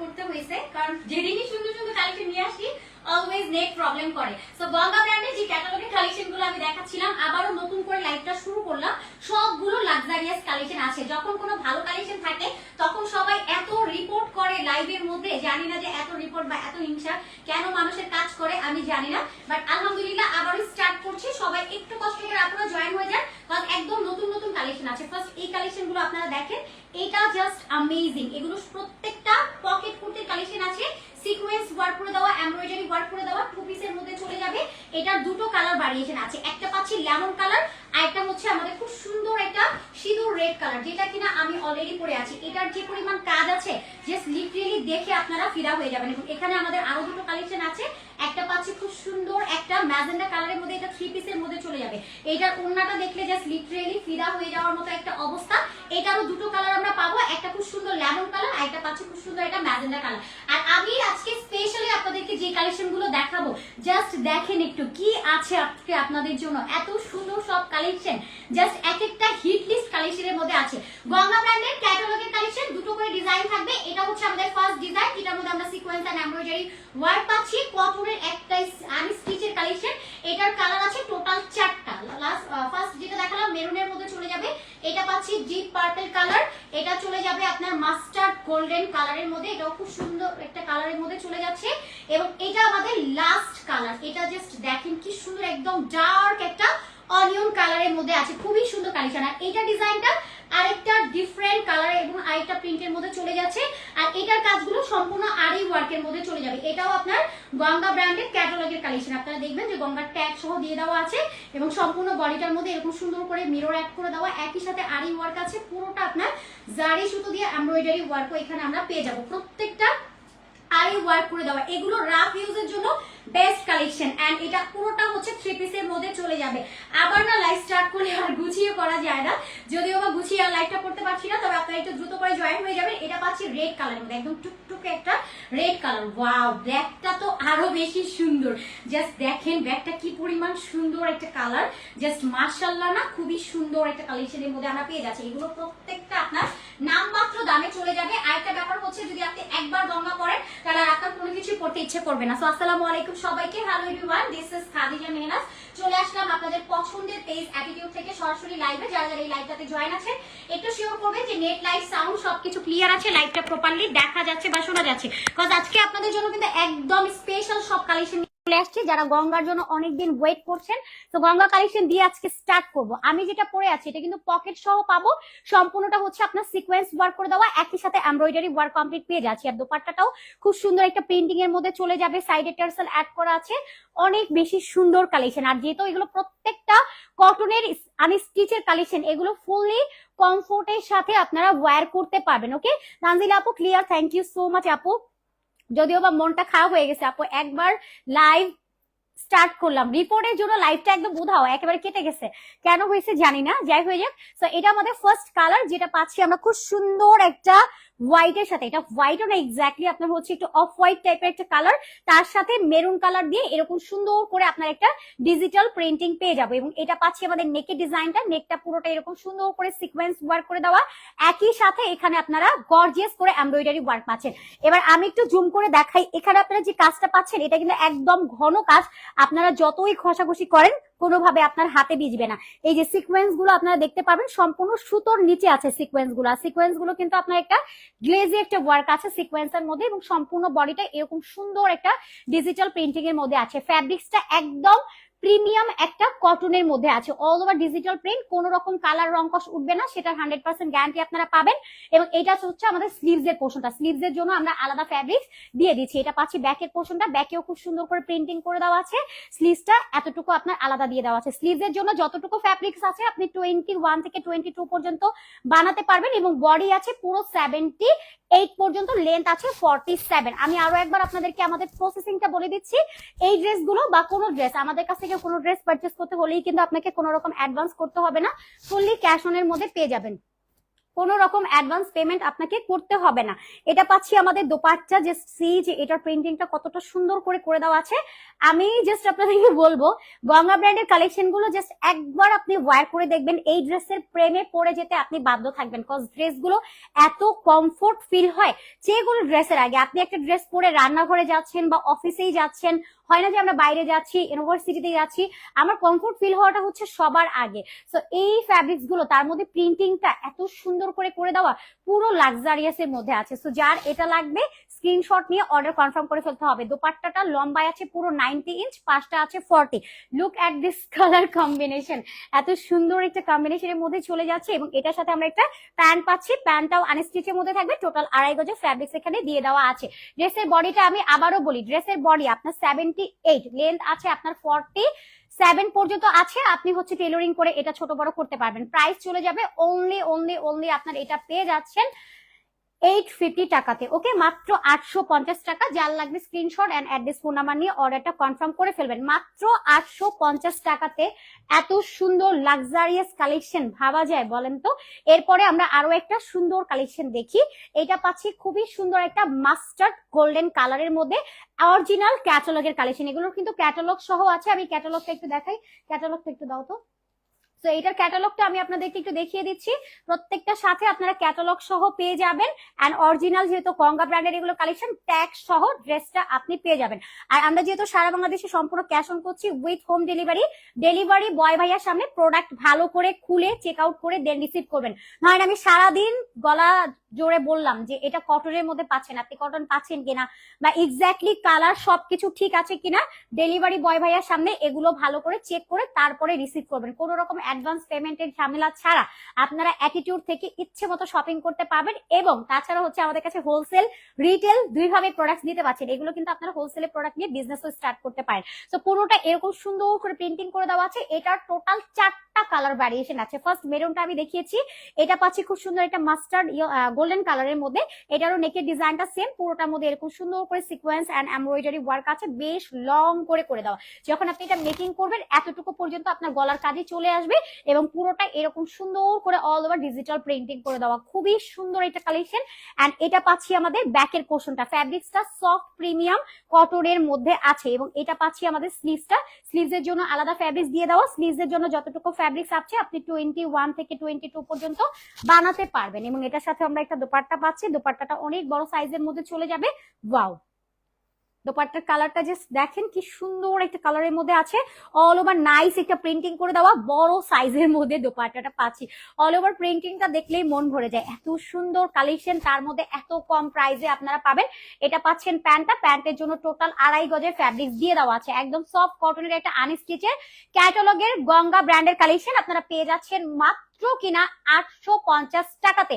করতে হয়েছে। কারণ যেদিনই সুন্দর সুন্দর কালেকশন নিয়ে আসি অলওয়েজ নেট প্রবলেম করে। সো গঙ্গা ব্র্যান্ডের যে ক্যাটালগের কালেকশনগুলো আমি দেখাচ্ছিলাম, আবারও নতুন করে লাইভটা শুরু করলাম, সবগুলো লাক্সারিয়াস কালেকশন আছে। যখন কোনো ভালো কালেকশন থাকে, তখন সবাই এত রিপোর্ট করে লাইভের মধ্যে, জানি না যে এত রিপোর্ট বা এত হিংসা কেন মানুষের কাজ করে, আমি জানি না। বাট আলহামদুলিল্লাহ, আবারও স্টার্ট করছি। সবাই একটু কষ্ট করে আপনারা জয়েন হয়ে যান, কারণ একদম নতুন নতুন কালেকশন আছে। ফার্স্ট এই কালেকশনগুলো আপনারা দেখেন, এটা জাস্ট আমেজিং এগুলো প্রত্যেকটা পকেট কুর্তির কালেকশন আছে। সিকোয়েন্স ওয়ার্ক করে দেওয়া এমব্রয়ডারি ওয়ার্ক করে দেওয়া টু পিসের মধ্যে চলে যাবে। এটার দুটো কালার ভ্যারিয়েশন আছে। একটা পাচ্ছি লেমন কালার আর একটা হচ্ছে আমাদের খুব সুন্দর একটা সিঁদুর রেড কালার যেটা কিনা আমি অলরেডি পরে আছি। এটার যে পরিমাণ কাজ আছে জাস্ট লিটারেলি দেখে আপনারা ফিরা হয়ে যাবেন। এবং এখানে আমাদের আরও দুটো কালেকশন আছে। একটা পাচ্ছি খুব সুন্দর একটা ম্যাজেন্ডা কালারের মধ্যে এটা থ্রি পিসের মধ্যে চলে যাবে। এইটার ওড়নাটা দেখলে জাস্ট লিটারেলি ফিদা হয়ে যাওয়ার মতো একটা অবস্থা। এটারও দুটো কালার আমরা পাবো, একটা খুব সুন্দর লেমন কালার আর একটা পাচ্ছি খুব সুন্দর একটা ম্যাজেন্ডা কালার আর আমি আজকে স্পেশালি আপনাদেরকে যে কালেকশনগুলো দেখাবো জাস্ট দেখেন একটু কি আছে আজকে আপনাদের জন্য। এত সুন্দর সব কালেকশন জাস্ট এক একটা হিট লিস্ট কালেকশনের মধ্যে আছে। গঙ্গা ব্র্যান্ডের ক্যাটালগের কালেকশন দুটো করে ডিজাইন থাকবে। এটা হচ্ছে আমাদের ফার্স্ট ডিজাইন এটার মধ্যে আমরা সিকোয়েন্স এন্ড এমব্রয়ডারি ওয়ার্ক পাচ্ছি। কটনের একটা আনি স্টিচের কালেকশন এটার কালার আছে টোটাল চারটা। লাস্ট ফার্স্ট যেটা দেখালাম, মেরুনের মধ্যে চলে যাবে। এটা পাচ্ছি ডিপ কালার এটা চলে যাবে আপনার মাস্টার্ড গোল্ডেন কালারের মধ্যে। এটাও খুব সুন্দর একটা কালারের মধ্যে চলে যাচ্ছে। এবং এটা আমাদের লাস্ট কালার এটা জাস্ট দেখেন কি সুন্দর, একদম ডার্ক একটা অনিয়ন কালারের মধ্যে আছে। খুবই সুন্দর কালেকশন আর এটা ডিজাইনটা আরেকটা ডিফারেন্ট কালার এবং আরেকটা প্রিন্টের মধ্যে চলে যাচ্ছে। আর এটার কাজগুলো সম্পূর্ণ আরই ওয়ার্কের মধ্যে চলে যাবে। এটাও আপনার গঙ্গা ব্র্যান্ডের ক্যাটালগের কালেকশন আপনারা দেখবেন যে গঙ্গার ট্যাগ সহ দিয়ে দেওয়া আছে এবং সম্পূর্ণ বডিটার মধ্যে এরকম সুন্দর করে মিরর অ্যাড করে দেওয়া। একই সাথে আরই ওয়ার্ক আছে। পুরোটা আপনার জারি সুতো দিয়ে এমব্রয়ডারি ওয়ার্কও এখানে আমরা পেয়ে যাব। প্রত্যেকটা আই ওয়ার্ক করে দেওয়া। এগুলো রাফ ইউজের জন্য বেস্ট কালেকশন এন্ড এটা পুরোটা হচ্ছে থ্রি পিসের মধ্যে চলে যাবে। আবার না লাইভ স্টার্ট করলে আর গুছিয়ে করা যায় না। যদিও বা গুছিয়ে আর লাইভটা করতে পারছি না, তবে আপনারা একটু দ্রুত করে জয়েন হয়ে যাবেন। এটা পাচ্ছি রেড কালারের মধ্যে, একদম টুকটুকে একটা রেড কালার ওয়াও ব্ল্যাকটা তো আরও বেশি সুন্দর। জাস্ট দেখেন ব্যাগটা কি পরিমাণ সুন্দর একটা কালার জাস্ট মার্শাল্লাহ না, খুবই সুন্দর একটা কালেকশনের মধ্যে আমরা পেয়ে যাচ্ছি। এগুলো প্রত্যেকটা আপনার নামমাত্র দামে চলে যাবে। আরেকটা ব্যাপার হচ্ছে যদি আপনি একবার গঙ্গা পড়েন তাহলে আর আপনার কোনো কিছু পড়তে ইচ্ছে করবে না। সো আসসালামু আলাইকুম সবাইকে। Hello everyone this is Khadija Mehnaz চলে আসলাম আপনাদের পছন্দের পেজ অ্যাটিটিউড থেকে সরাসরি লাইভে যারা যারা এই লাইভটাতে জয়েন আছে একটু শিওর করবেন যে নেট লাইভ সাউন্ড সবকিছু ক্লিয়ার আছে। লাইভটা প্রপারলি দেখা যাচ্ছে বা শোনা যাচ্ছে। কজ আজকে আপনাদের জন্য কিন্তু একদম স্পেশাল সব কালেকশন চলে আসছি, যারা গঙ্গার জন্য অনেকদিন ওয়েট করছেন। তো গঙ্গা কালেকশন দিয়ে আজকে স্টার্ট করব। আমি যেটা পরে আছি, এটা কিন্তু পকেট সহ পাবো। সম্পূর্ণটা হচ্ছে আপনার সিকোয়েন্স ওয়ার্ক করে দেওয়া। একই সাথে এমব্রয়ডারি ওয়ার্ক কমপ্লিট পেয়ে যাচ্ছি। আর দোপাট্টাটাও খুব সুন্দর একটা প্রিন্টিং এর মধ্যে চলে যাবে। সাইডে টার্সেল অ্যাড করা আছে। অনেক বেশি সুন্দর কালেকশন আর যেহেতু এগুলো প্রত্যেকটা কটনের আমি স্টিচের কালেকশন এগুলো ফুললি কমফোর্টের সাথে আপনারা ওয়্যার করতে পারবেন ওকে তানজিলা আপু clear thank you so much আপু। যদিও বা মনটা খারাপ হয়ে গেছে, আপু, একবার লাইভ স্টার্ট করলাম। রিপোর্টের জন্য লাইভটা একদম বোধাও একেবারে কেটে গেছে। কেন হয়েছে জানি না, যাই হয়ে যাক। তো এটা আমাদের ফার্স্ট কালার যেটা পাচ্ছি আমরা খুব সুন্দর একটা হোয়াইটের সাথে, এটা হোয়াইটও না এক্স্যাক্টলি আপনার হচ্ছে একটু অফ হোয়াইট টাইপের একটা কালার তার সাথে মেরুন কালার দিয়ে এরকম সুন্দর করে আপনার একটা ডিজিটাল প্রিন্টিং পেয়ে যাব। এবং এটা পাচ্ছি আমাদের নেকের ডিজাইনটা নেকটা পুরোটা এরকম সুন্দর করে সিকোয়েন্স ওয়ার্ক করে দেওয়া। একই সাথে এখানে আপনারা গর্জিয়াস করে এমব্রয়ডারি ওয়ার্ক পাচ্ছেন। এবার আমি একটু জুম করে দেখাই। এখানে আপনারা যে কাজটা পাচ্ছেন, এটা কিন্তু একদম ঘন কাজ। আপনারা যতই ঘষাঘষি করেন কোনোভাবে আপনার হাতে ভিজবে না। এই যে সিকোয়েন্সগুলো আপনারা দেখতে পাবেন, সম্পূর্ণ সুতোর নিচে আছে সিকোয়েন্সগুলো। সিকোয়েন্সগুলো কিন্তু আপনার একটা গ্লেজি একটা ওয়ার্ক আছে সিকোয়েন্সের মধ্যে এবং সম্পূর্ণ বডিটা এরকম সুন্দর একটা ডিজিটাল প্রিন্টিং এর মধ্যে আছে। ফ্যাব্রিক্সটা একদম প্রিমিয়াম একটা কটনের মধ্যে আছে। অল ওভার ডিজিটাল প্রিন্ট কোন রকম কালার রং কষ উঠবে না, সেটার হান্ড্রেড পার্সেন্ট গ্যারান্টি আপনারা পাবেন। এবং এটা হচ্ছে আমাদের স্লিভস এর পোর্শনটা স্লিভস এর জন্য আমরা আলাদা ফ্যাব্রিক্স দিয়ে দিচ্ছি। এটা পাচ্ছি ব্যাকের পোর্শনটা ব্যাকেও খুব সুন্দর করে প্রিন্টিং করে দেওয়া আছে। স্লিভসটা এতটুকু আপনার আলাদা দিয়ে দেওয়া আছে। স্লিভস এর জন্য যতটুকু ফ্যাব্রিক্স আছে, আপনি টোয়েন্টি ওয়ান থেকে টোয়েন্টি টু পর্যন্ত বানাতে পারবেন এবং বডি আছে পুরো সেভেন্টি এইট পর্যন্ত লেন্থ আছে ফর্টি সেভেন আমি আরও একবার আপনাদেরকে আমাদের প্রসেসিংটা বলে দিচ্ছি। এই ড্রেসগুলো বা কোনো ড্রেস আমাদের কাছ থেকে কোনো ড্রেস পারচেস করতে হলেই কিন্তু আপনাকে কোনো রকম অ্যাডভান্স করতে হবে না। ফুললি ক্যাশ অনের মধ্যে পেয়ে যাবেন। কোনো রকম অ্যাডভান্স পেমেন্ট আপনাকে করতে হবে না। এটা পাচ্ছি আমাদের দোপাট্টা, যে সি যে এটার প্রিন্টিংটা কতটা সুন্দর করে করে দেওয়া আছে। আমি জাস্ট আপনাদেরকে বলব, গঙ্গা ব্র্যান্ডের কালেকশনগুলো জাস্ট একবার আপনি ওয়্যার করে দেখবেন, এই ড্রেসের প্রেমে পড়ে যেতে আপনি বাধ্য থাকবেন। কজ ড্রেসগুলো এত কমফোর্ট ফিল হয়। যেগুলো ড্রেসের আগে আপনি একটা ড্রেস পরে রান্নাঘরে যাচ্ছেন বা অফিসেই যাচ্ছেন হয় না যে আমরা বাইরে যাচ্ছি ইউনিভার্সিটিতে যাচ্ছি, আমার কমফোর্ট ফিল হওয়াটা হচ্ছে সবার আগে। সো এই ফ্যাব্রিক্সগুলো, তার মধ্যে প্রিন্টিংটা এত সুন্দর করে করে দেওয়া, পুরো লাক্সারিয়াস এর মধ্যে আছে। সো যার এটা লাগবে স্ক্রিনশট নিয়ে অর্ডার কনফার্ম করে ফেলতে হবে। দোপাট্টাটা লম্বায় আছে, পুরো নাইনটি ইঞ্চ পাঁচটা আছে forty look at this colour combination এত সুন্দর একটা কম্বিনেশনের মধ্যে চলে যাচ্ছে এবং এটার সাথে আমরা একটা প্যান্ট পাচ্ছি। প্যান্টটাও আনস্টিচের মধ্যে থাকবে। টোটাল আড়াই গজের ফ্যাব্রিক্স এখানে দিয়ে দেওয়া আছে। ড্রেসের বডিটা আমি আবারও বলি ড্রেসের বডি আপনার এইট লেন্থ আছে আপনার ফর্টি সেভেন পর্যন্ত আছে। আপনি হচ্ছে টেলরিং করে এটা ছোট বড় করতে পারবেন। প্রাইস চলে যাবে অনলি অনলি অনলি আপনার এটা পেয়ে যাচ্ছেন। এইট ফিফটি টাকাতে। ওকে মাত্র আটশো পঞ্চাশ টাকা। যার লাগবে screenshot and address phone number নিয়ে অর্ডারটা কনফার্ম করে ফেলবেন। মাত্র আটশো পঞ্চাশ টাকাতে এত সুন্দর লাক্সারিয়াস কালেকশন ভাবা যায় বলেন তো? এরপরে আমরা আরও একটা সুন্দর কালেকশন দেখি। এটা পাচ্ছি খুবই সুন্দর একটা মাস্টার্ড গোল্ডেন কালারের মধ্যে। অরিজিনাল ক্যাটালগের কালেকশন এগুলোর কিন্তু ক্যাটালগ সহ আছে। আমি ক্যাটালগটা একটু দেখাই। ক্যাটালগটা একটু দাও তো। তো এটার ক্যাটালগটা আমি আপনাদেরকে একটু দেখিয়ে দিচ্ছি। প্রত্যেকটা সাথে আপনারা ক্যাটালগ সহ পেয়ে যাবেন। অ্যান্ড অরিজিনাল যেহেতু গঙ্গা ব্র্যান্ডের এগুলো কালেকশন ট্যাগ সহ ড্রেসটা আপনি পেয়ে যাবেন। আর আমরা যেহেতু সারা বাংলাদেশে সম্পূর্ণ ক্যাশ অন করছি with home delivery delivery boy ভাইয়ার সামনে প্রোডাক্ট ভালো করে খুলে চেক আউট করে দেন রিসিভ করবেন। নয় আমি সারাদিন গলা জোরে বললাম যে এটা কটনের মধ্যে পাচ্ছেন, আপনি কটন পাচ্ছেন কিনা বা এক্স্যাক্টলি কালার সবকিছু ঠিক আছে কিনা ডেলিভারি বয় ভাইয়ার সামনে এগুলো ভালো করে চেক করে তারপরে রিসিভ করবেন। কোনো রকম অ্যাডভান্স পেমেন্টের ঝামেলা ছাড়া আপনারা অ্যাটিটিউড থেকে ইচ্ছে মতো শপিং করতে পারবেন এবং তাছাড়া হচ্ছে আমাদের কাছে হোলসেল রিটেল দুইভাবে প্রোডাক্ট দিতে পারছেন এগুলো কিন্তু আপনারা হোলসেলে প্রোডাক্ট নিয়ে বিজনেসও স্টার্ট করতে পারেন। তো পুরোটা এরকম সুন্দর করে প্রিন্টিং করে দেওয়া আছে। এটার টোটাল চারটা কালার ভ্যারিয়েশন আছে। ফার্স্ট মেরুনটা আমি দেখিয়েছি। এটা পাচ্ছি খুব সুন্দর একটা মাস্টার্ড গোল্ডেন কালারের মধ্যে। এটারও নেকের ডিজাইনটা সেম পুরোটার মধ্যে এরকম সুন্দর করে সিকোয়েন্স অ্যান্ড এমব্রয়ডারি ওয়ার্ক আছে। বেশ লং করে করে দেওয়া যখন আপনি এটা মেকিং করবেন, এতটুকু পর্যন্ত আপনার গলার কাজে চলে আসবে এবং পুরোটা এরকম সুন্দর করে অল ওভার ডিজিটাল প্রিন্টিং করে দেওয়া। খুবই সুন্দর এটা কালেকশন অ্যান্ড এটা পাচ্ছি আমাদের ব্যাকের পোর্শনটা ফ্যাব্রিক্সটা সফট প্রিমিয়াম কটনের মধ্যে আছে এবং এটা পাচ্ছি আমাদের স্লিভসটা স্লিভস এর জন্য আলাদা ফ্যাব্রিক্স দিয়ে দেওয়া। স্লিভস এর জন্য যতটুকু ফ্যাব্রিক্স আছে, আপনি টোয়েন্টি ওয়ান থেকে টোয়েন্টি টু পর্যন্ত বানাতে পারবেন। এবং এটার সাথে আমরা একটা দোপাট্টা পাচ্ছি। দোপাট্টাটা অনেক বড় সাইজের মধ্যে চলে যাবে। ওয়াও দোপাট্টার কালারটা জাস্ট দেখেন কি সুন্দর একটা কালারের মধ্যে আছে। অল ওভার নাইস একটা প্রিন্টিং করে দেওয়া, বড় সাইজের মধ্যে দোপাট্টাটা পাচ্ছি। অল ওভার প্রিন্টিংটা দেখলেই মন ভরে যায়। এত সুন্দর কালেকশন তার মধ্যে এত কম প্রাইসে আপনারা পাবেন। এটা পাচ্ছেন প্যান্টটা, প্যান্টের জন্য টোটাল আড়াই গজের ফ্যাব্রিক্স দিয়ে দেওয়া আছে। একদম সফট কটনের একটা আনস্টিচের ক্যাটালগের গঙ্গা ব্র্যান্ডের কালেকশন আপনারা পেয়ে যাচ্ছেন মাত্র কিনা আটশো পঞ্চাশ টাকাতে।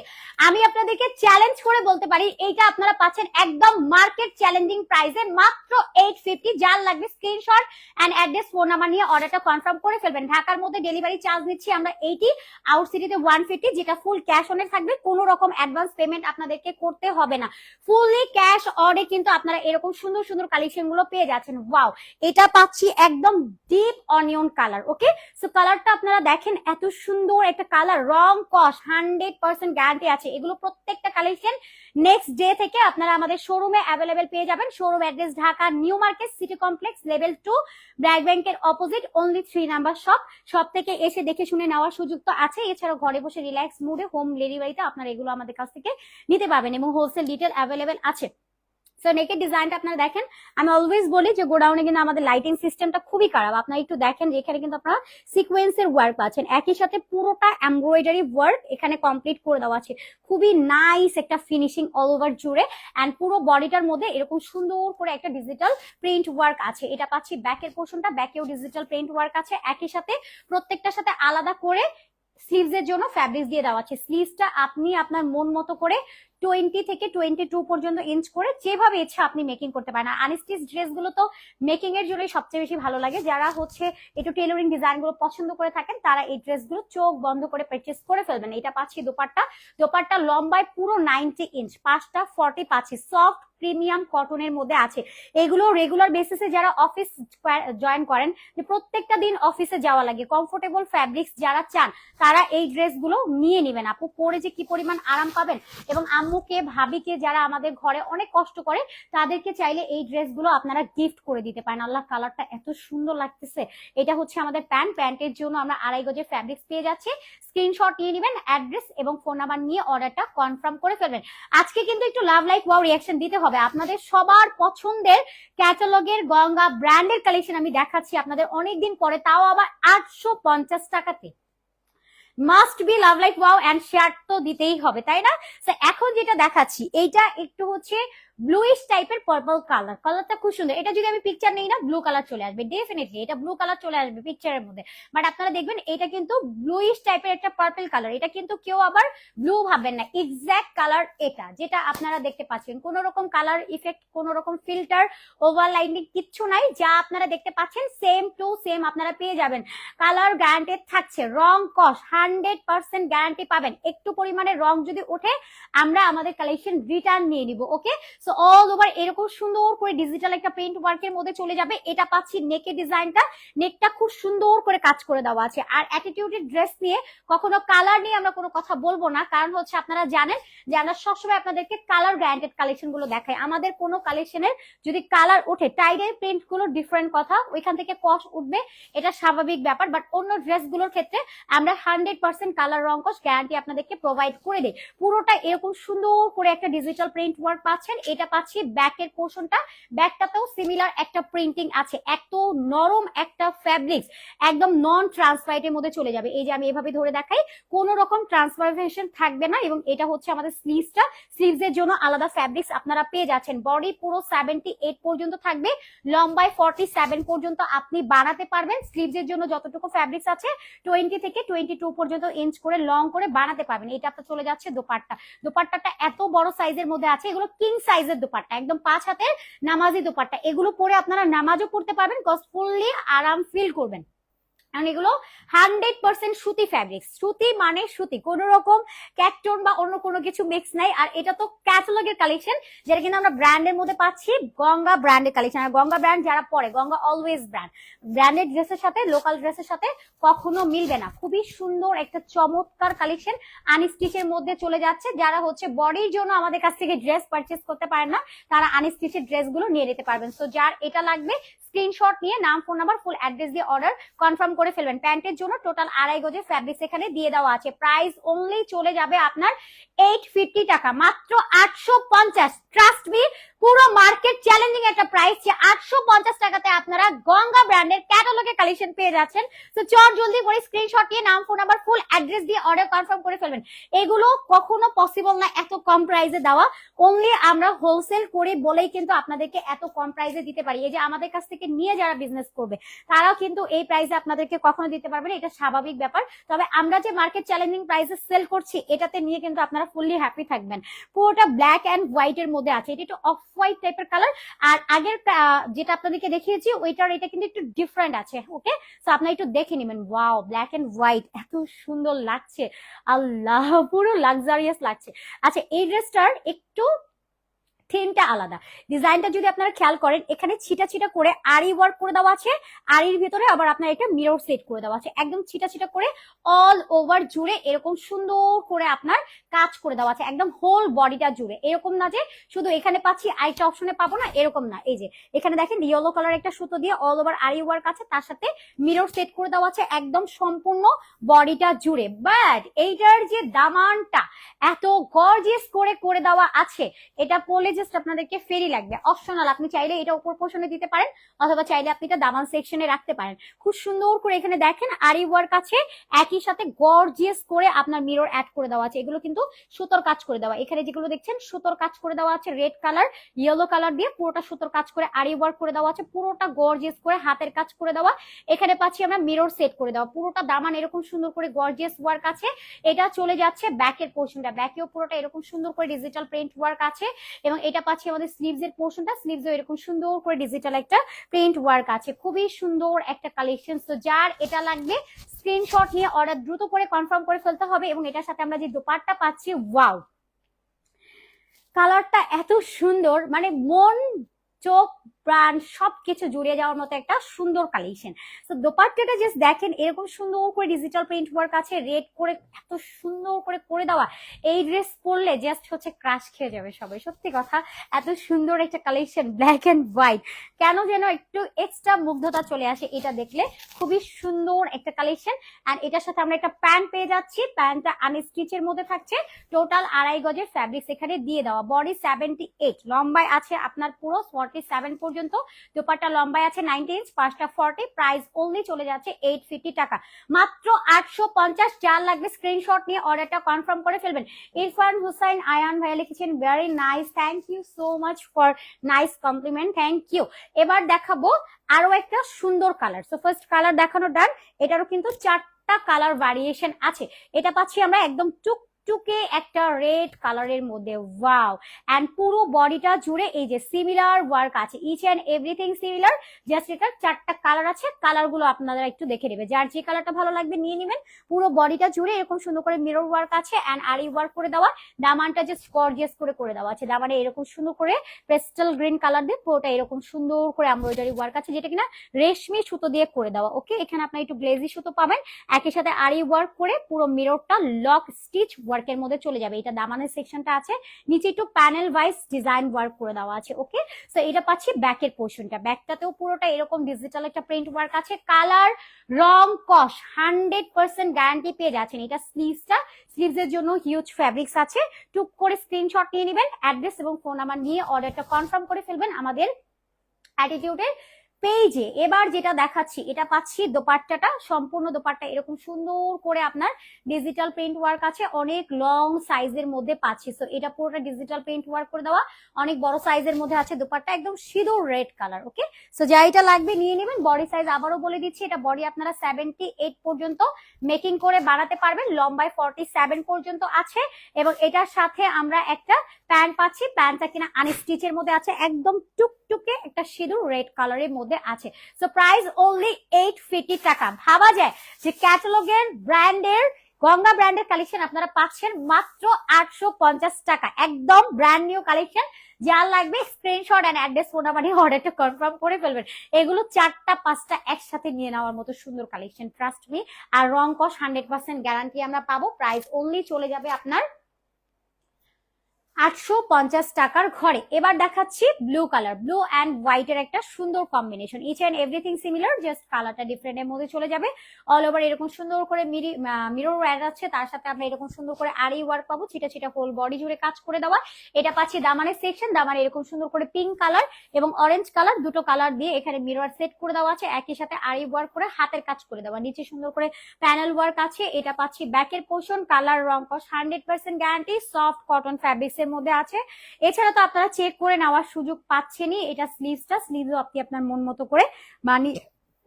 আমি আপনাদেরকে চ্যালেঞ্জ করে বলতে পারি, এইটা আপনারা পাচ্ছেন একদম মার্কেট চ্যালেঞ্জিং প্রাইসে মাত্র এইট ফিফটি যার লাগবে screenshot and address phone number নিয়ে অর্ডারটা কনফার্ম করে ফেলবেন। ঢাকার মধ্যে ডেলিভারি চার্জ নিচ্ছি আমরা এইটি আউট সিটিতে ওয়ান ফিফটি যেটা ফুল ক্যাশ অনে থাকবে। কোনো রকম অ্যাডভান্স পেমেন্ট আপনাদেরকে করতে হবে না। ফুললি ক্যাশ অনে কিন্তু আপনারা এরকম সুন্দর সুন্দর কালেকশনগুলো পেয়ে যাচ্ছেন। ওয়াও এটা পাচ্ছি একদম deep onion colour okay so কালারটা আপনারা দেখেন, এত সুন্দর একটা কালার, রং, কস, হান্ড্রেড পার্সেন্ট গ্যারান্টি আছে। এগুলো প্রত্যেকটা কালেকশন নেক্সট ডে থেকে আপনারা আমাদের শোরুমে অ্যাভেলেবেল পেয়ে যাবেন। Showroom address Dhaka new market city complex level two BRAC ব্যাংকের opposite only three number shop সব থেকে এসে দেখে শুনে নেওয়ার সুযোগ তো আছে। এছাড়াও ঘরে বসে রিল্যাক্স মুডে হোম ডেলিভারিতে আপনারা এগুলো আমাদের কাছ থেকে নিতে পারবেন এবং হোলসেল ডিটেল অ্যাভেলেবেল আছে। সো নেকের ডিজাইনটা আপনারা দেখেন। আমি অলওয়েজ বলি যে গোডাউনে কিন্তু আমাদের লাইটিং সিস্টেমটা খুবই খারাপ। আপনারা একটু দেখেন যে, এখানে কিন্তু আপনারা সিকোয়েন্সের ওয়ার্ক পাচ্ছেন। একই সাথে পুরোটা এমব্রয়ডারি ওয়ার্ক এখানে কমপ্লিট করে দেওয়া আছে। খুবই নাইস একটা ফিনিশিং অল ওভার জুড়ে। অ্যান্ড পুরো বডিটার মধ্যে এরকম সুন্দর করে একটা ডিজিটাল প্রিন্ট ওয়ার্ক আছে। এটা পাচ্ছি ব্যাকের পোর্শনটা ব্যাকেও ডিজিটাল প্রিন্ট ওয়ার্ক আছে। একই সাথে প্রত্যেকটার সাথে আলাদা করে স্লিভস এর জন্য ফ্যাব্রিক্স দিয়ে দেওয়া আছে। স্লিভসটা আপনি আপনার মন মতো করে টোয়েন্টি থেকে টোয়েন্টি টু পর্যন্ত ইঞ্চ করে যেভাবে ইচ্ছা আপনি মেকিং করতে পারেন। আনস্টিচ ড্রেসগুলো তো মেকিং এর জন্যই সবচেয়ে বেশি ভালো লাগে। যারা হচ্ছে একটু টেলরিং ডিজাইনগুলো পছন্দ করে থাকেন, তারা এই ড্রেসগুলো চোখ বন্ধ করে পারচেস করে ফেলবেন। এটা পাচ্ছি দোপাট্টা। দোপাট্টা লম্বায় পুরো নাইনটি ইঞ্চ পাঁচটা ফর্টি পাচ্ছি সফট প্রিমিয়াম কটনের মধ্যে আছে। এগুলো রেগুলার বেসিসে যারা অফিস জয়েন করেন, যে প্রত্যেকটা দিন অফিসে যাওয়া লাগে। কমফোর্টেবল ফ্যাব্রিক্স যারা চান, তারা এই ড্রেসগুলো নিয়ে নেবেন। আপু, পরে যে কি পরিমাণ আরাম পাবেন এবং আম্মুকে, ভাবিকে যারা আমাদের ঘরে অনেক কষ্ট করে, তাদেরকে চাইলে এই ড্রেসগুলো আপনারা গিফট করে দিতে পারেন। আল্লাহ কালারটা এত সুন্দর লাগতেছে। এটা হচ্ছে আমাদের প্যান্ট। প্যান্টের জন্য আমরা আড়াই গজের ফ্যাব্রিক্স পেয়ে যাচ্ছি। স্ক্রিনশট নিয়ে নেবেন অ্যাড্রেস এবং ফোন নাম্বার নিয়ে অর্ডারটা কনফার্ম করে ফেলবেন। আজকে কিন্তু একটু লাভ লাইক ওয়াও রিয়াকশন দিতে হবে। আপনাদের সবার পছন্দের ক্যাটালগের গঙ্গা ব্র্যান্ডের কালেকশন আমি দেখাচ্ছি আপনাদের অনেকদিন পরে, তাও আবার আটশো পঞ্চাশ টাকাতে। Must be love like wow and share তো দিতেই হবে, তাই না? এখন যেটা দেখাচ্ছি, এইটা একটু হচ্ছে ব্লুইশ টাইপের পার্পল কালার কালারটা খুব সুন্দর। এটা যদি আমি পিকচার নেই না ব্লু কালার চলে আসবে। ডেফিনেটলি এটা ব্লু কালার চলে আসবে পিকচারের মধ্যে। বাট আপনারা দেখবেন এটা কিন্তু ব্লুইশ টাইপের একটা পার্পল কালার এটা কিন্তু কেউ আবার ব্লু ভাববেন না। এক্স্যাক্ট কালার এটা, যেটা আপনারা দেখতে পাচ্ছেন। কোন রকম কালার ইফেক্ট কোন রকম ফিল্টার ওভারলাইনিং কিচ্ছু নাই। যা আপনারা দেখতে পাচ্ছেন সেম টু সেম আপনারা পেয়ে যাবেন। কালার গ্যারান্টেড থাকছে। রং কস হান্ড্রেড পার্সেন্ট গ্যারান্টি পাবেন। একটু পরিমাণে রং যদি ওঠে, আমরা আমাদের কালেকশন রিটার্ন নিয়ে নিব ওকে সো অল ওভার এরকম সুন্দর করে ডিজিটাল একটা প্রিন্ট ওয়ার্কের মধ্যে চলে যাবে। এটা পাচ্ছি নেকের ডিজাইনটা নেকটা খুব সুন্দর করে কাজ করে দেওয়া আছে। আর অ্যাটিটিউডের ড্রেস নিয়ে কখনো কালার নিয়ে আমরা কোনো কথা বলব না। কারণ হচ্ছে আপনারা জানেন যে আমরা সবসময় আপনাদেরকে কালার গ্যারান্টেড কালেকশনগুলো দেখাই। আমাদের কোনো কালেকশনের যদি কালার ওঠে টাইডের প্রিন্টগুলো ডিফারেন্ট কথা, ওইখান থেকে কস উঠবে। এটা স্বাভাবিক ব্যাপার। বাট অন্য ড্রেসগুলোর ক্ষেত্রে আমরা হান্ড্রেড পার্সেন্ট কালার রং কস গ্যারান্টি আপনাদেরকে প্রোভাইড করে দিই। পুরোটা এরকম সুন্দর করে একটা ডিজিটাল প্রিন্ট ওয়ার্ক পাচ্ছেন। এটা পাচ্ছি। ব্যাকের পোর্শনটা ব্যাকটাতেও সিমিলার একটা প্রিন্টিং আছে। এত নরম একটা ফ্যাব্রিক্স একদম নন ট্রান্সপারেন্টের মধ্যে চলে যাবে। এই যে আমি এভাবে ধরে দেখাই, কোন রকম ট্রান্সফরমেশন থাকবে না এবং এটা হচ্ছে আমাদের স্লিভসটা স্লিভস এর জন্য আলাদা ফ্যাব্রিক্স আপনারা পেয়ে যাচ্ছেন। বডি পুরো সেভেন্টি এইট পর্যন্ত থাকবে। লম্বায় ফর্টি সেভেন পর্যন্ত আপনি বাড়াতে পারবেন। স্লিভস এর জন্য যতটুকু ফ্যাব্রিক্স আছে টোয়েন্টি থেকে টোয়েন্টি টু পর্যন্ত ইঞ্চ করে লং করে বানাতে পারবেন। এটা আপনার চলে যাচ্ছে দোপাট্টা। দোপাট্টাটা এত বড় সাইজের মধ্যে আছে। এগুলো কিং সাইজের দোপাট্টা, একদম পাঁচ হাতের নামাজি দুপাট্টা। এগুলো পরে আপনারা নামাজও পড়তে পারবেন কজ ফুললি আরাম ফিল করবেন। কারণ এগুলো হান্ড্রেড পার্সেন্ট সুতি ফ্যাব্রিক্স সুতি মানে সুতি, কোন রকম ক্যাকটোন বা অন্য কোনো কিছু মিক্স নাই। আর এটা তো ক্যাটালগের কালেকশন যেটা কিন্তু আমরা ব্র্যান্ডের মধ্যে পাচ্ছি, গঙ্গা ব্র্যান্ডের কালেকশন আর গঙ্গা ব্র্যান্ড যারা পরে, গঙ্গা অলওয়েজ ব্র্যান্ড ব্র্যান্ডেড ড্রেসের সাথে লোকাল ড্রেসের সাথে কখনো মিলবে না। খুবই সুন্দর একটা চমৎকার কালেকশন আনস্টিচের মধ্যে চলে যাচ্ছে। যারা হচ্ছে বডির জন্য আমাদের কাছ থেকে ড্রেস পারচেস করতে পারেন না, তারা আনস্টিচের ড্রেসগুলো নিয়ে নিতে পারবেন। তো যার এটা লাগবে স্ক্রিনশট নিয়ে নাম ফোন নাম্বার ফুল অ্যাড্রেস দিয়ে অর্ডার কনফার্ম করে ফেলবেন। প্যান্টের জন্য টোটাল আড়াই গজের ফ্যাব্রিক্স এখানে দিয়ে দেওয়া আছে। প্রাইস অনলি চলে যাবে আপনার এইট ফিফটি টাকা, মাত্র আটশো পঞ্চাশ। ট্রাস্ট মি পুরো মার্কেট চ্যালেঞ্জিং একটা প্রাইস যে আটশো পঞ্চাশ টাকাতে আপনারা গঙ্গা ব্র্যান্ডের ক্যাটালগে কালেকশন পেয়ে যাচ্ছেন। তো চট জলদি করে স্ক্রিনশট নিয়ে নাম ফোন নাম্বার ফুল অ্যাড্রেস দিয়ে অর্ডার কনফার্ম করে ফেলবেন। এগুলো কখনো পসিবল না এত কম প্রাইসে দেওয়া। অনলি আমরা হোলসেল করে বলেই কিন্তু আপনাদেরকে এত কম প্রাইসে দিতে পারি। এই যে আমাদের কাছ থেকে নিয়ে যারা বিজনেস করবে, তারাও কিন্তু এই প্রাইসে আপনাদেরকে কখনো দিতে পারবে না। এটা স্বাভাবিক ব্যাপার। তবে আমরা যে মার্কেট চ্যালেঞ্জিং প্রাইসে সেল করছি, এটাতে নিয়ে কিন্তু আপনারা ফুললি হ্যাপি থাকবেন। পুরোটা ব্ল্যাক অ্যান্ড হোয়াইট এর মধ্যে আছে। এটা একটু অফ হোয়াইট টাইপের কালার। আর আগের যেটা আপনাদেরকে দেখিয়েছি, ওইটার এটা কিন্তু একটু ডিফারেন্ট আছে ওকে তো আপনারা একটু দেখে নেবেন ওয়াও ব্ল্যাক এন্ড হোয়াইট এত সুন্দর লাগছে। আল্লাহ, পুরো লাক্সারিয়াস লাগছে। আচ্ছা এই ড্রেসটার একটু থিমটা আলাদা। ডিজাইনটা যদি আপনারা খেয়াল করেন, এখানে ছিটা ছিটা করে আরি ওয়ার্ক করে দেওয়া আছে আরির ভিতরে আবার আপনার এটা মিরর সেট করে দেওয়া আছে। একদম ছিটা ছিটা করে অল ওভার জুড়ে এরকম সুন্দর করে আপনার কাজ করে দেওয়া আছে। একদম হোল বডিটা জুড়ে। এরকম না যে শুধু এখানে পাচ্ছি, আরেকটা অপশনে পাবো না, এরকম না। এই যে, এখানে দেখেন ইয়েলো কালার একটা সুতো দিয়ে অল ওভার আরি ওয়ার্ক আছে, তার সাথে মিরর সেট করে দেওয়া আছে একদম সম্পূর্ণ বডিটা জুড়ে। বাট এইটার যে দামানটা, এত গর্জিয়াস করে করে দেওয়া আছে, এটা পরলে জাস্ট আপনাদেরকে ফেরি লাগবে। অপশনাল আপনি চাইলে এটা উপর পোষণে দিতে পারেন, অথবা চাইলে আপনি এটা দামান সেকশনে রাখতে পারেন। খুব সুন্দর করে এখানে দেখেন, আরি ওয়ার্ক আছে একই সাথে গর্জিয়াস করে আপনার মিরর অ্যাড করে দেওয়া আছে। এগুলো কিন্তু সুতোর কাজ করে দেওয়া। এখানে যেগুলো দেখছেন, সুতোর কাজ করে দেওয়া আছে রেড কালার ইয়েলো কালার দিয়ে পুরোটা সুতোর কাজ করে আরি ওয়ার্ক করে দেওয়া আছে। পুরোটা গর্জিয়াস করে হাতের কাজ করে দেওয়া। এখানে পাচ্ছি আমরা মিরর সেট করে দেওয়া। পুরোটা দামান এরকম সুন্দর করে গর্জিয়াস ওয়ার্ক আছে। এটা চলে যাচ্ছে ব্যাকের পোর্শনটা ব্যাকেও পুরোটা এরকম সুন্দর করে ডিজিটাল প্রিন্ট ওয়ার্ক আছে এবং এটা পাচ্ছি আমাদের স্লিভস এর পোর্শনটা স্লিভস এরকম সুন্দর করে ডিজিটাল একটা প্রিন্ট ওয়ার্ক আছে। খুবই সুন্দর একটা কালেকশন তো যার এটা লাগবে স্ক্রিনশট নিয়ে অর্ডার দ্রুত করে কনফার্ম করে ফেলতে হবে এবং এটার সাথে আমরা যে দোপাট্টা পাচ্ছি ওয়াও কালারটা এত সুন্দর মানে মন চোখ, প্রাণ সবকিছু জুড়ে যাওয়ার মতো একটা সুন্দর কালেকশন তো দোপাট্টাটা জাস্ট দেখেন, এরকম সুন্দর করে ডিজিটাল প্রিন্ট ওয়ার্ক আছে রেড করে, এত সুন্দর করে করে দেওয়া। এই ড্রেস পরলে জাস্ট হচ্ছে ক্রাশ খেয়ে যাবে সবাই, সত্যি কথা। এত সুন্দর একটা কালেকশন ব্ল্যাক এন্ড হোয়াইট কেন যেন একটু এক্সট্রা মুগ্ধতা চলে আসে, এটা দেখলে। খুবই সুন্দর একটা কালেকশন অ্যান্ড এটার সাথে আমরা একটা প্যান্ট পেয়ে যাচ্ছি। প্যান্টটা আনস্টিচের মধ্যে থাকছে। টোটাল আড়াই গজের ফ্যাব্রিক এখানে দিয়ে দেওয়া। বডি সেভেন্টি এইট লম্বায় আছে আপনার পুরো ফর্টি সেভেন পর্যন্ত। দোপাট্টা লম্বায় আছে নাইনটি ইঞ্চ পাঁচটা ফর্টি প্রাইস অনলি চলে যাচ্ছে এইট ফিফটি টাকা। মাত্র আটশো পঞ্চাশ চার লাগবে স্ক্রিনশট নিয়ে অর্ডারটা কনফার্ম করে ফেলবেন। ইরফান হুসাইন, আয়ান ভাইয়া লিখেছেন very nice thank you so much for nice compliment thank you এবার দেখাবো আরও একটা সুন্দর কালার সো ফার্স্ট কালার দেখানো ডান এটারও কিন্তু চারটা কালার ভ্যারিয়েশন আছে। এটা পাচ্ছি আমরা একদম টুকটুকে একটা রেড কালারের মধ্যে ওয়াও অ্যান্ড পুরো বডিটা জুড়ে এই যে সিমিলার ওয়ার্ক আছে। Each and everything similar just এটার চারটা কালার আছে। কালারগুলো আপনারা একটু দেখে নেবে যার যে কালারটা ভালো লাগবে নিয়ে নেবেন। পুরো বডিটা জুড়ে এরকম সুন্দর করে মিরর ওয়ার্ক আছে অ্যান্ড আরি ওয়ার্ক করে দেওয়া, দামানটা জাস্ট গর্জিয়াস করে করে দেওয়া আছে। দামানে এরকম সুন্দর করে পেস্টাল গ্রিন কালার দিয়ে পুরোটা এরকম সুন্দর করে এমব্রয়ডারি ওয়ার্ক আছে, যেটা কিনা রেশমি সুতো দিয়ে করে দেওয়া। ওকে এখানে আপনার একটু গ্লেজি সুতো পাবেন। একই সাথে আরি ওয়ার্ক করে পুরো মিররটা লক স্টিচ ওয়ার্কের মধ্যে চলে যাবে। এটা দামানের সেকশনটা আছে। নিচে একটু প্যানেল ওয়াইজ ডিজাইন ওয়ার্ক করে দেওয়া আছে ওকে সো এটা পাচ্ছি ব্যাকের পোর্শনটা ব্যাকটাতেও পুরোটা এরকম ডিজিটাল একটা প্রিন্ট ওয়ার্ক আছে। কালার রং, কস হান্ড্রেড পার্সেন্ট গ্যারান্টি পেয়ে যাচ্ছেন। এটা স্লিভসটা স্লিভস এর জন্য হিউজ ফ্যাব্রিক্স আছে। টুক করে স্ক্রিনশট নিয়ে নেবেন অ্যাড্রেস এবং ফোন নাম্বার নিয়ে অর্ডারটা কনফার্ম করে ফেলবেন। আমাদের অ্যাটিটিউডের পেজে এবার যেটা দেখাচ্ছি, এটা পাচ্ছি দোপাট্টাটা, সম্পূর্ণ দোপাট্টা এরকম সুন্দর করে আপনার ডিজিটাল প্রিন্ট ওয়ার্ক আছে, অনেক লং সাইজের মধ্যে পাচ্ছি। সো এটা পুরোটা ডিজিটাল প্রিন্ট ওয়ার্ক করে দেওয়া, অনেক বড় সাইজের মধ্যে আছে দোপাট্টা, একদম সিঁদুর রেড কালার ওকে সো যা এটা লাগবে নিয়ে নেবেন বডি সাইজ আবারও বলে দিচ্ছি, এটা বডি আপনারা সেভেন্টি এইট পর্যন্ত মেকিং করে বাড়াতে পারবেন, লম্বায় ফর্টি সেভেন পর্যন্ত আছে এবং এটার সাথে আমরা একটা প্যান্ট পাচ্ছি প্যান্টটা কিনা আনস্টিচের মধ্যে আছে, একদম টুকটুকে একটা সিঁদুর রেড কালারের মধ্যে আছে। সো প্রাইস অনলি এইট টাকা। ভাবা যায় যে ক্যাটালগের ব্র্যান্ডের গঙ্গা ব্র্যান্ডের কালেকশন আপনারা পাচ্ছেন মাত্র আটশো পঞ্চাশ টাকা। একদম ব্র্যান্ড নিউ কালেকশন যার লাগবে screenshot and address phone number অর্ডারটা কনফার্ম করে ফেলবেন। এগুলো চারটা, পাঁচটা একসাথে নিয়ে নেওয়ার মতো সুন্দর কালেকশন ট্রাস্ট মি আর রং কস হান্ড্রেড পার্সেন্ট গ্যারান্টি আমরা পাবো। প্রাইস অনলি চলে যাবে আপনার আটশো পঞ্চাশ টাকার ঘরে। এবার দেখাচ্ছি ব্লু কালার ব্লু অ্যান্ড হোয়াইটের একটা সুন্দর combination each and everything similar just কালারটা ডিফারেন্টের মধ্যে চলে যাবে। অল ওভার এরকম সুন্দর করে মিরর ওয়্যার আছে, তার সাথে আমরা এরকম সুন্দর করে আড়ি ওয়ার্ক পাবো, ছিটা ছিটা হোল বডি জুড়ে কাজ করে দেওয়া। এটা পাচ্ছি দামানের সেকশন দামানে এরকম সুন্দর করে পিঙ্ক কালার এবং অরেঞ্জ কালার দুটো কালার দিয়ে এখানে মিরর সেট করে দেওয়া আছে। একই সাথে আড়ি ওয়ার্ক করে হাতের কাজ করে দেওয়া। নিচে সুন্দর করে প্যানেল ওয়ার্ক আছে। এটা পাচ্ছি ব্যাকের পোর্শন কালার রং কস hundred percent guarantee soft cotton fabrics এর মধ্যে আছে। এছাড়া তো আপনারা চেক করে নেওয়ার সুযোগ পাচ্ছেনই। এটা স্লিভসটা স্লিভও আপনি আপনার মন মতো করে বানিয়ে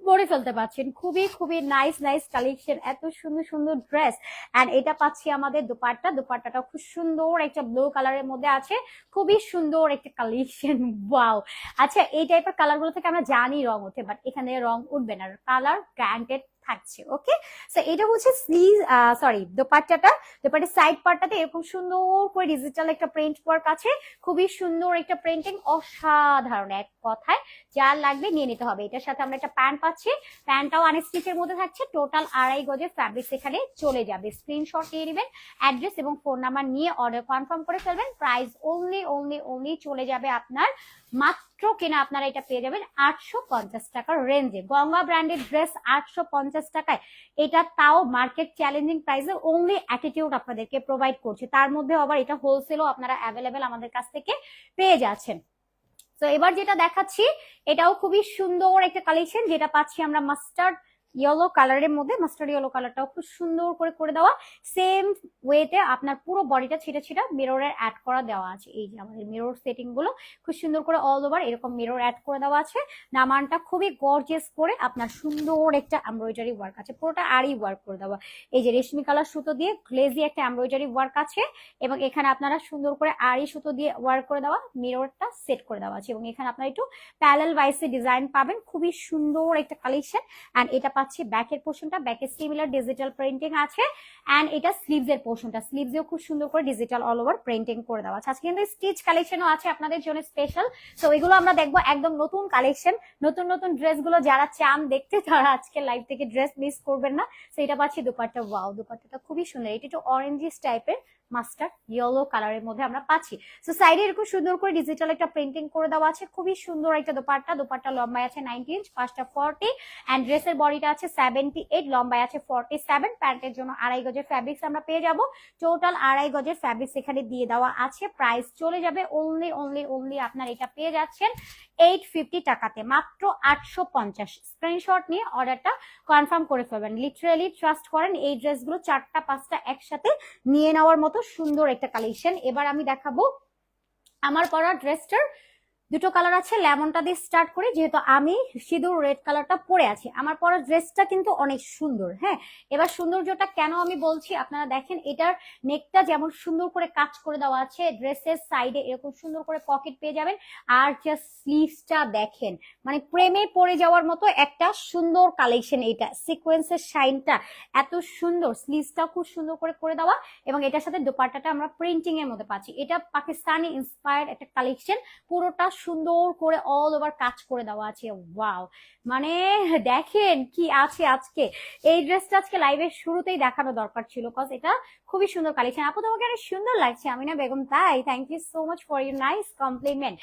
পরে ফেলতে পারছেন। খুবই খুবই নাইস নাইস কালেকশন এত সুন্দর সুন্দর ড্রেস অ্যান্ড এটা পাচ্ছি আমাদের দোপাট্টা। দোপাট্টাটা খুব সুন্দর একটা ব্লু কালারের মধ্যে আছে। খুবই সুন্দর একটা কালেকশন ওয়াও আচ্ছা এই টাইপের কালারগুলো থেকে আমরা জানি রং ওঠে বাট এখানে রং উঠবে না। কালার গ্যারান্টেড থাকছে ওকে সো এটা হচ্ছে স্লিভ সরি দোপাট্টাটা। দোপাট্টার সাইড পার্টটাতে এরকম সুন্দর করে ডিজিটাল একটা প্রিন্ট ওয়ার্ক আছে। খুবই সুন্দর একটা প্রিন্টিং অসাধারণ এক কথায়। যার লাগবে নিয়ে নিতে হবে। এটার সাথে আমরা একটা প্যান্ট পাচ্ছি। প্যান্টটাও আনস্টিচের মধ্যে থাকছে। টোটাল আড়াই গজের ফ্যাব্রিক এখানে চলে যাবে। স্ক্রিনশট নিয়ে নেবেন অ্যাড্রেস এবং ফোন নাম্বার নিয়ে অর্ডার কনফার্ম করে ফেলবেন। প্রাইস অনলি অনলি অনলি চলে যাবে আপনার মাত্র কিনা আপনারা এটা পেয়ে যাবেন আটশো পঞ্চাশ টাকার রেঞ্জে গঙ্গা ব্র্যান্ডের ড্রেস আটশো পঞ্চাশ টাকায়। এটা তাও মার্কেট চ্যালেঞ্জিং প্রাইসে অনলি অ্যাটিটিউড আপনাদেরকে প্রোভাইড করছে। তার মধ্যে আবার এটা হোলসেলও আপনারা অ্যাভেলেবেল আমাদের কাছ থেকে পেয়ে যাচ্ছেন। তো এবার যেটা দেখাচ্ছি, এটাও খুবই সুন্দর একটা কালেকশন যেটা পাচ্ছি আমরা মাস্টার্ড ইয়েলো কালারের মধ্যে মাস্টার্ড ইয়েলো কালারটাও খুব সুন্দর করে করে দেওয়া। সেম ওয়েতে আপনার পুরো বডিটা ছিটা ছিটা মিররের অ্যাড করা দেওয়া আছে। এই যে আমাদের মিরর সেটিংগুলো খুব সুন্দর করে অল ওভার এরকম মিরর অ্যাড করে দেওয়া আছে। নামানটা খুবই গর্জিয়াস করে আপনার সুন্দর একটা এমব্রয়ডারি ওয়ার্ক আছে। পুরোটা আরই ওয়ার্ক করে দেওয়া। এই যে রেশমি কালার সুতো দিয়ে গ্লেজি একটা এমব্রয়ডারি ওয়ার্ক আছে এবং এখানে আপনারা সুন্দর করে আড়ি সুতো দিয়ে ওয়ার্ক করে দেওয়া মিররটা সেট করে দেওয়া আছে। এবং এখানে আপনারা একটু প্যালেল ওয়াইসে ডিজাইন পাবেন। খুবই সুন্দর একটা কালেকশন অ্যান্ড এটা পাচ্ছি, ব্যাকের পোর্শনটা, ব্যাকে সিমিলার ডিজিটাল প্রিন্টিং আছে অ্যান্ড এটা স্লিভস এর পোর্শনটা। স্লিভসেও খুব সুন্দর করে ডিজিটাল অল ওভার প্রিন্টিং করে দেওয়া আছে। আজকে কিন্তু স্টিচ কালেকশনও আছে আপনাদের জন্য স্পেশাল তো এগুলো আমরা দেখব একদম নতুন কালেকশন নতুন নতুন ড্রেসগুলো যারা চান দেখতে, তারা আজকে লাইভ থেকে ড্রেস মিস করবেন না। তো এটা পাচ্ছি দুপাট্টা। ওয়াও দুপাট্টাটা খুবই সুন্দর। এটা একটু অরেঞ্জিস টাইপের মাস্টার্ড ইয়েলো কালারের মধ্যে আমরা পাচ্ছি। তো সাইডে এরকম সুন্দর করে ডিজিটাল একটা প্রিন্টিং করে দেওয়া আছে। খুবই সুন্দর একটা দোপাট্টা। দোপাট্টা লম্বায় আছে নাইনটি ইঞ্চ পাঁচটা ফর্টি অ্যান্ড ড্রেসের বডিটা আছে সেভেন্টি এইট লম্বায় আছে ফর্টি সেভেন প্যান্টের জন্য আড়াই গজের ফ্যাব্রিক্স আমরা পেয়ে যাব। টোটাল আড়াই গজের ফ্যাব্রিক্স এখানে দিয়ে দেওয়া আছে। প্রাইস চলে যাবে অনলি অনলি অনলি আপনার এটা পেয়ে যাচ্ছেন এইট ফিফটি টাকাতে। মাত্র আটশো পঞ্চাশ। স্ক্রিনশট নিয়ে অর্ডারটা কনফার্ম করে ফেলবেন। লিটারেলি ট্রাস্ট করেন, এই ড্রেসগুলো চারটা, পাঁচটা একসাথে নিয়ে নেওয়ার মতো সুন্দর একটা কালেকশন এবার আমি দেখাবো আমার পরা ড্রেসটার দুটো কালার আছে লেমনটা দিয়ে স্টার্ট করি, যেহেতু আমি সিঁদুর রেড কালারটা পরে আছি। আমার পরা ড্রেসটা কিন্তু অনেক সুন্দর হ্যাঁ? এবার সৌন্দর্যটা কেন আমি বলছি আপনারা দেখেন, এটার নেকটা যেমন সুন্দর করে কাজ করে দেওয়া আছে ড্রেসের সাইডে এরকম সুন্দর করে পকেট পেয়ে যাবেন, আর জাস্ট স্লিভসটা দেখেন মানে প্রেমে পড়ে যাওয়ার মতো একটা সুন্দর কালেকশন এটা সিকোয়েন্সের শাইনটা এত সুন্দর স্লিভসটা খুব সুন্দর করে করে দেওয়া, এবং এটার সাথে দোপাট্টাটা আমরা প্রিন্টিং এর মধ্যে পাচ্ছি। এটা পাকিস্তানি ইন্সপায়ার্ড একটা কালেকশন পুরোটা সুন্দর করে অল ওভার কাজ করে দেওয়া আছে। ওয়াও মানে দেখেন কি আছে আজকে। এই ড্রেসটা আজকে লাইভের শুরুতেই দেখানো দরকার ছিল কজ এটা খুবই সুন্দর কালেকশন আপু, তোমাকে অনেক সুন্দর লাগছে আমি না বেগম, তাই thank you so much for your nice compliment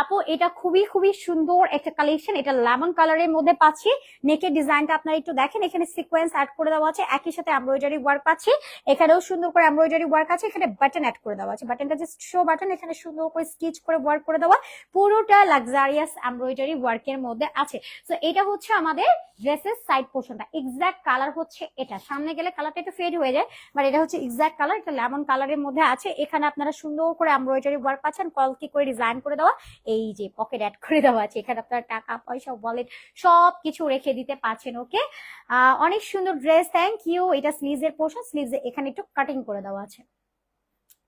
আপু, এটা খুবই খুবই সুন্দর একটা কালেকশন এটা লেমন কালারের মধ্যে পাচ্ছি। নেকের ডিজাইনটা আপনারা একটু দেখেন, এখানে সিকোয়েন্স অ্যাড করে দেওয়া আছে, একই সাথে এমব্রয়ডারি ওয়ার্ক পাচ্ছি। এখানেও সুন্দর করে এমব্রয়ডারি ওয়ার্ক আছে, এখানে বাটন অ্যাড করে দেওয়া আছে। বাটনটা জাস্ট শো বাটন এখানে সুন্দর করে স্টিচ করে ওয়ার্ক করে দেওয়া। পুরোটা লাক্সারিয়াস এমব্রয়ডারি ওয়ার্কের মধ্যে আছে। তো এটা হচ্ছে আমাদের ড্রেসের সাইড পোর্শনটা এক্সাক্ট কালার হচ্ছে এটা। সামনে গেলে কালারটা একটু ফেড হয়ে যায় বাট এটা হচ্ছে এক্সাক্ট কালার এটা লেমন কালারের মধ্যে আছে। এখানে আপনারা সুন্দর করে এমব্রয়ডারি ওয়ার্ক পাচ্ছেন কলকি করে ডিজাইন করে দেওয়া, এই যে পকেট অ্যাড করে দেওয়া আছে। এখানে আপনার টাকা, পয়সা ওয়ালেট সব কিছু রেখে দিতে পারছেন ওকে অনেক সুন্দর ড্রেস থ্যাংক ইউ এটা স্লিভসের পোর্শন স্লিভসে এখানে একটু কাটিং করে দেওয়া আছে।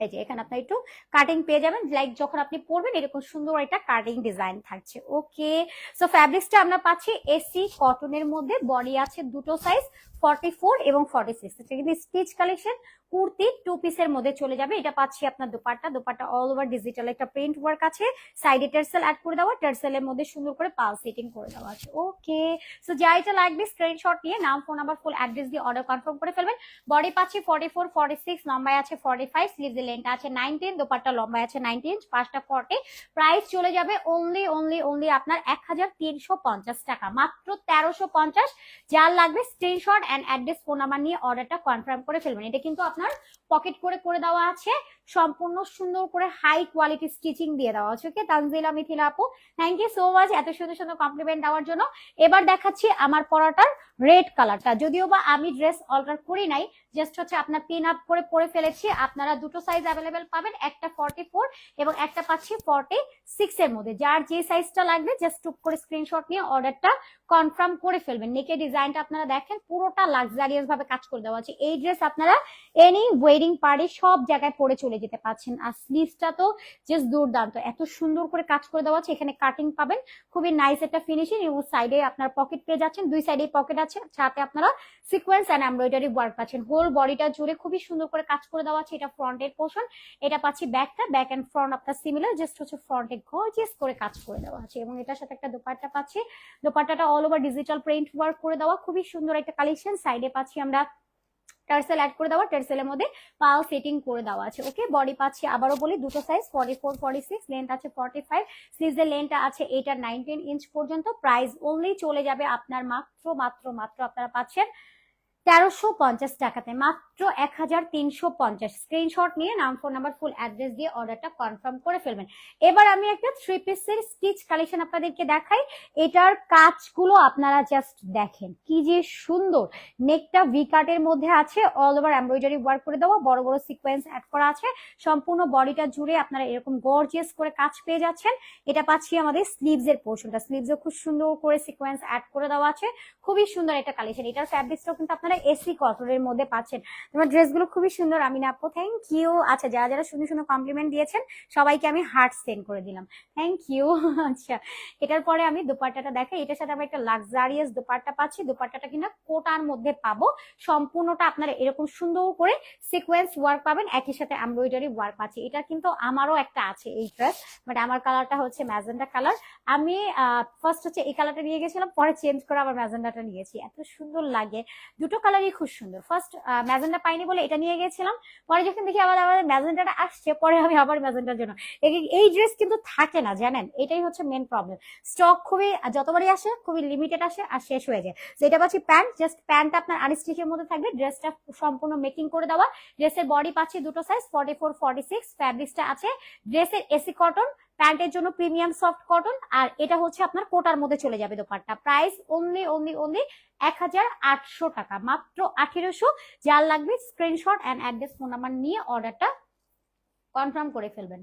এই যে এখানে আপনার একটু কাটিং পেয়ে যাবেন লাইক যখন আপনি পরবেন, এরকম সুন্দর একটা কাটিং ডিজাইন থাকছে ওকে সো ফ্যাব্রিক্সটা আমরা পাচ্ছি এসি কটনের মধ্যে বডি আছে দুটো সাইজ ফর্টি ফোর এবং ফর্টি সিক্স কিন্তু স্টিচ কালেকশন কুর্তি টু পিসের মধ্যে চলে যাবে। এটা পাচ্ছি আপনার dupatta. Dupatta all over digital একটা প্রিন্ট ওয়ার্ক আছে। সাইডে টার্সেল অ্যাড করে দেওয়া টার্সেলের মধ্যে সুন্দর করে পাল সেটিং করে দেওয়া আছে। ওকে সো যা এটা লাগবে স্ক্রিনশট নিয়ে, নাম ফোন নাম্বার ফুল অ্যাড্রেস দিয়ে অর্ডার কনফার্ম করে ফেলবেন। বডি পাচ্ছি ফর্টি ফোর ফর্টি সিক্স লম্বায় আছে ফর্টি ফাইভ স্লিভসের লেন্থটা আছে নাইনটিন দোপাট্টা লম্বায় আছে নাইনটিন পাঁচটা ফর্টি প্রাইস চলে যাবে অনলি অনলি অনলি আপনার এক হাজার তিনশো পঞ্চাশ টাকা। মাত্র তেরোশো পঞ্চাশ। যার লাগবে screenshot and address phone number নিয়ে অর্ডারটা কনফার্ম করে ফেলবেন। এটা কিন্তু আপনার পকেট করে করে দেওয়া আছে। সম্পূর্ণ সুন্দর করে হাই কোয়ালিটি স্টিচিং দিয়ে দেওয়া আছে। ওকে তানজিলা মিথিলা আপু থ্যাংক ইউ সো মাচ এত সুন্দর সুন্দর কমপ্লিমেন্ট দেওয়ার জন্য। এবার দেখাচ্ছি আমার পরাটার রেড কালারটা যদিও বা আমি ড্রেস অল্টার করি নাই জাস্ট হচ্ছে আপনার পিন আপ করে পরে ফেলেছি। আপনারা দুটো সাইজ অ্যাভেলেবেল পাবেন, একটা ফর্টি ফোর এবং একটা পাচ্ছি ফর্টি সিক্স এর মধ্যে। যার যে সাইজটা লাগবে জাস্ট টুক করে স্ক্রিনশট নিয়ে অর্ডারটা কনফার্ম করে ফেলবেন। নেকের ডিজাইনটা আপনারা দেখেন, পুরোটা লাক্সারিয়াস ভাবে কাজ করে দেওয়া আছে। এই ড্রেস আপনারা এনি ওয়েডিং পার্টি সব জায়গায় পরে চলে যেতে পারছেন। আর স্লিভসটা তো জাস্ট দুর্দান্ত। এত সুন্দর করে কাজ করে দেওয়া আছে, এখানে কাটিং পাবেন। খুবই নাইস একটা ফিনিশিং এবং সাইডে আপনার পকেট পেয়ে যাচ্ছেন, দুই সাইডে পকেট আছে। সাথে আপনারা সিকোয়েন্স অ্যান্ড এমব্রয়ডারি ওয়ার্ক পাচ্ছেন। হোল বডিটা জুড়ে খুবই সুন্দর করে কাজ করে দেওয়া আছে। এটা ফ্রন্টের পোর্শন এটা পাচ্ছি ব্যাকটা ব্যাক অ্যান্ড ফ্রন্ট আপনার সিমিলার জাস্ট হচ্ছে ফ্রন্টে গর্জিয়াস করে কাজ করে দেওয়া আছে। এবং এটার সাথে একটা দোপাট্টা পাচ্ছি। দোপাট্টাটা all over digital print work করে দেওয়া। খুবই সুন্দর একটা কালেকশন সাইডে পাচ্ছি আমরা টার্সেল অ্যাড করে দেওয়া টার্সেলের মধ্যে পাল সেটিং করে দেওয়া আছে ওকে বডি পাচ্ছি আবারও বলি, দুটো size forty four forty six length আছে ফর্টি ফাইভ স্লিভসের লেন্থটা আছে এইট নাইনটিন ইঞ্চ পর্যন্ত প্রাইস ওনলি চলে যাবে আপনার মাত্র মাত্র মাত্র আপনারা পাচ্ছেন তেরোশো পঞ্চাশ টাকাতে। মাত্র এক হাজার তিনশো পঞ্চাশ। স্ক্রিনশট নিয়ে নাম ফোন নাম্বার ফুল অ্যাড্রেস দিয়ে অর্ডারটা কনফার্ম করে ফেলবেন। এবার আমি একটা থ্রি পিসের স্টিচ কালেকশন আপনাদেরকে দেখাই। এটার কাজগুলো আপনারা জাস্ট দেখেন। কি যে সুন্দর। নেকটা ভি কাটের মধ্যে আছে অল ওভার এমব্রয়ডারি ওয়ার্ক করে দেওয়া বড় বড় সিকোয়েন্স অ্যাড করা আছে। সম্পূর্ণ বডিটা জুড়ে আপনারা এরকম গর্জিয়াস করে কাজ পেয়ে যাচ্ছেন। এটা পাচ্ছি আমাদের স্লিভস এর পোর্শনটা স্লিভসে খুব সুন্দর করে সিকোয়েন্স অ্যাড করে দেওয়া আছে। খুবই সুন্দর একটা কালেকশন এটার ফ্যাব্রিক্সটাও কিন্তু আপনারা এসি কটনের মধ্যে পাচ্ছেন। তোমার ড্রেসগুলো খুবই সুন্দর আমি আপু থ্যাংক ইউ আচ্ছা যারা যারা সুন্দর সুন্দর কমপ্লিমেন্ট দিয়েছেন, সবাইকে আমি হার্ট সেন্ড করে দিলাম। থ্যাংক ইউ আচ্ছা এটার পরে আমি দোপাট্টাটা দেখাই। এটার সাথে আমরা একটা লাক্সারিয়াস দোপাট্টা পাচ্ছি। দোপাট্টাটা কিনা কোটার মধ্যে পাবো। সম্পূর্ণটা আপনারা এরকম সুন্দর করে সিকোয়েন্স ওয়ার্ক পাবেন। একই সাথে এমব্রয়ডারি ওয়ার্ক পাচ্ছি। এটা কিন্তু আমারও একটা আছে এই ড্রেস বাট আমার কালারটা হচ্ছে ম্যাজেন্ডা কালার আমি ফার্স্ট হচ্ছে এই কালারটা নিয়ে গেছিলাম, পরে চেঞ্জ করে আবার ম্যাজেন্ডাটা নিয়েছি। এত সুন্দর লাগে। দুটো কালারই খুব সুন্দর। ফার্স্ট ম্যাজেন্ডা পাইনি বলে এটা নিয়ে গেছিলাম, পরে যখন দেখি আবার আবার ম্যাজেন্ডাটা আসছে, পরে আমি আবার ম্যাজেন্ডার জন্য। এই- এই ড্রেস কিন্তু থাকে না, জানেন? এটাই হচ্ছে মেন প্রবলেম স্টক খুবই যতবারই আসে, খুবই লিমিটেড আসে আর শেষ হয়ে যায়। তো এটা পাচ্ছি প্যান্ট জাস্ট প্যান্ট আপনার আনস্টিচের মধ্যে থাকবে। ড্রেসটা সম্পূর্ণ মেকিং করে দেওয়া। ড্রেসের বডি পাচ্ছি দুটো size forty four forty six ফ্যাব্রিক্সটা আছে ড্রেসের এসি কটন প্যান্টের জন্য প্রিমিয়াম সফট কটন, আর এটা হচ্ছে আপনার কোটার মধ্যে চলে যাবে দোপারটা প্রাইস অনলি অনলি অনলি এক হাজার আটশো টাকা। মাত্র আঠেরোশো। যার লাগবে screenshot and address phone number নিয়ে অর্ডারটা কনফার্ম করে ফেলবেন।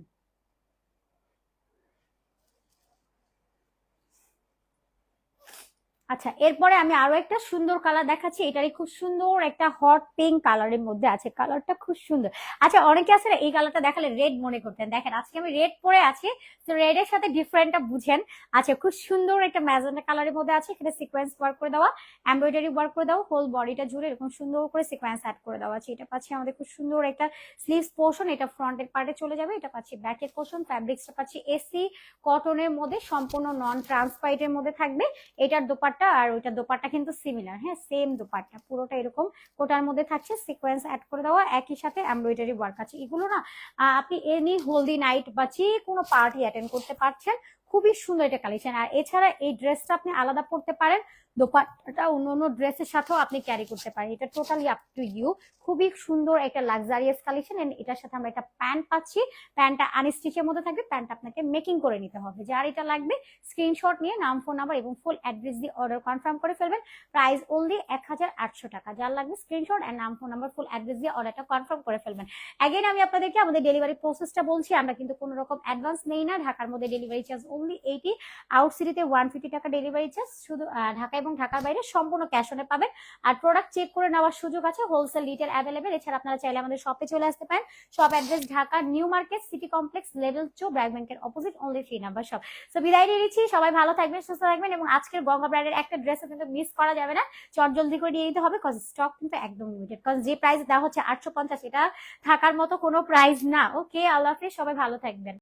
আচ্ছা এরপরে আমি আরও একটা সুন্দর কালার দেখাচ্ছি। এটারই খুব সুন্দর একটা হট পিঙ্ক কালারের মধ্যে আছে। কালারটা খুব সুন্দর। আচ্ছা অনেকে আছে না এই কালারটা দেখালে রেড মনে করতেন। দেখেন, আজকে আমি রেড পরে আছি। তো রেড এর সাথে ডিফারেন্টটা বুঝেন। আচ্ছা খুব সুন্দর একটা ম্যাজেন্টা কালারের মধ্যে আছে। এখানে সিকোয়েন্স ওয়ার্ক করে দেওয়া। এমব্রয়ডারি ওয়ার্ক করে দেওয়া। হোল বডিটা জুড়ে এরকম সুন্দর করে সিকোয়েন্স অ্যাড করে দেওয়া আছে। এটা পাচ্ছি আমাদের খুব সুন্দর একটা স্লিভস পোর্শন এটা ফ্রন্টের পার্টে চলে যাবে। এটা পাচ্ছি ব্যাকের পোর্শন ফ্যাব্রিক্সটা পাচ্ছি এসি কটনের মধ্যে। সম্পূর্ণ নন ট্রান্সপাইটের মধ্যে থাকবে। এটার দোপাট্টা আর ওইটা দোপাট্টা কিন্তু সিমিলার হ্যাঁ সেম দোপাট্টা পুরোটা এরকম কোটার মধ্যে থাকছে সিকোয়েন্স অ্যাড করে দেওয়া, একই সাথে এমব্রয়ডারি ওয়ার্ক আছে। এগুলো না আপনি এনি হলদি নাইট বা যে কোনো পার্টি অ্যাটেন্ড করতে পারছেন, খুবই সুন্দর এটা কালেকশন আর এছাড়া এই ড্রেসটা আপনি আলাদা পড়তে পারেন দোপাট্টাটা অন্য অন্য ড্রেসের সাথেও আপনি ক্যারি করতে পারেন। এটা টোটালি আপ টু ইউ খুবই সুন্দর একটা লাক্সারিয়াস কালেকশন এন্ড এটার সাথে আমরা একটা প্যান্ট পাচ্ছি। প্যান্টটা আনস্টিচের মধ্যে থাকবে প্যান্ট আপনাকে মেকিং করে নিতে হবে। যার এটা লাগবে স্ক্রিনশট নিয়ে নাম ফোন নাম্বার এবং ফুল অ্যাড্রেস দিয়ে অর্ডার কনফার্ম করে ফেলবেন। প্রাইস অনলি এক হাজার আটশো টাকা। যার লাগবে স্ক্রিনশট অ্যান্ড নাম ফোন নাম্বার ফুল অ্যাড্রেস দিয়ে অর্ডারটা কনফার্ম করে ফেলবেন। অ্যাগেন আমি আপনাদেরকে আমাদের ডেলিভারি প্রসেসটা বলছি। আমরা কিন্তু কোনো রকম অ্যাডভান্স নেই না। ঢাকার মধ্যে delivery charge only eighty out সিটিতে ওয়ান ফিফটি টাকা ডেলিভারি চার্জ শুধু ঢাকা এবং ঢাকার বাইরে সম্পূর্ণ ক্যাশ অনে পাবেন। আর প্রোডাক্ট চেক করে নেওয়ার সুযোগ আছে হোলসেল রিটেল অ্যাভেলেবেল এছাড়া আপনারা চাইলে আমাদের শপে চলে আসতে পারেন। Shop address Dhaka new market city complex level two BRAC ব্যাংকের opposite only three number shop so বিদায় নিয়ে নিচ্ছি, সবাই ভালো থাকবেন, সুস্থ থাকবেন এবং আজকের গঙ্গা ব্র্যান্ডের একটা ড্রেসও কিন্তু মিস করা যাবে না। চট জলদি করে নিয়ে নিতে হবে কজ স্টক কিন্তু একদম লিমিটেড কজ যে প্রাইস দেওয়া হচ্ছে আটশো পঞ্চাশ, এটা থাকার মতো কোনো প্রাইস না। ওকে আল্লাহ হাফিজ, সবাই ভালো থাকবেন।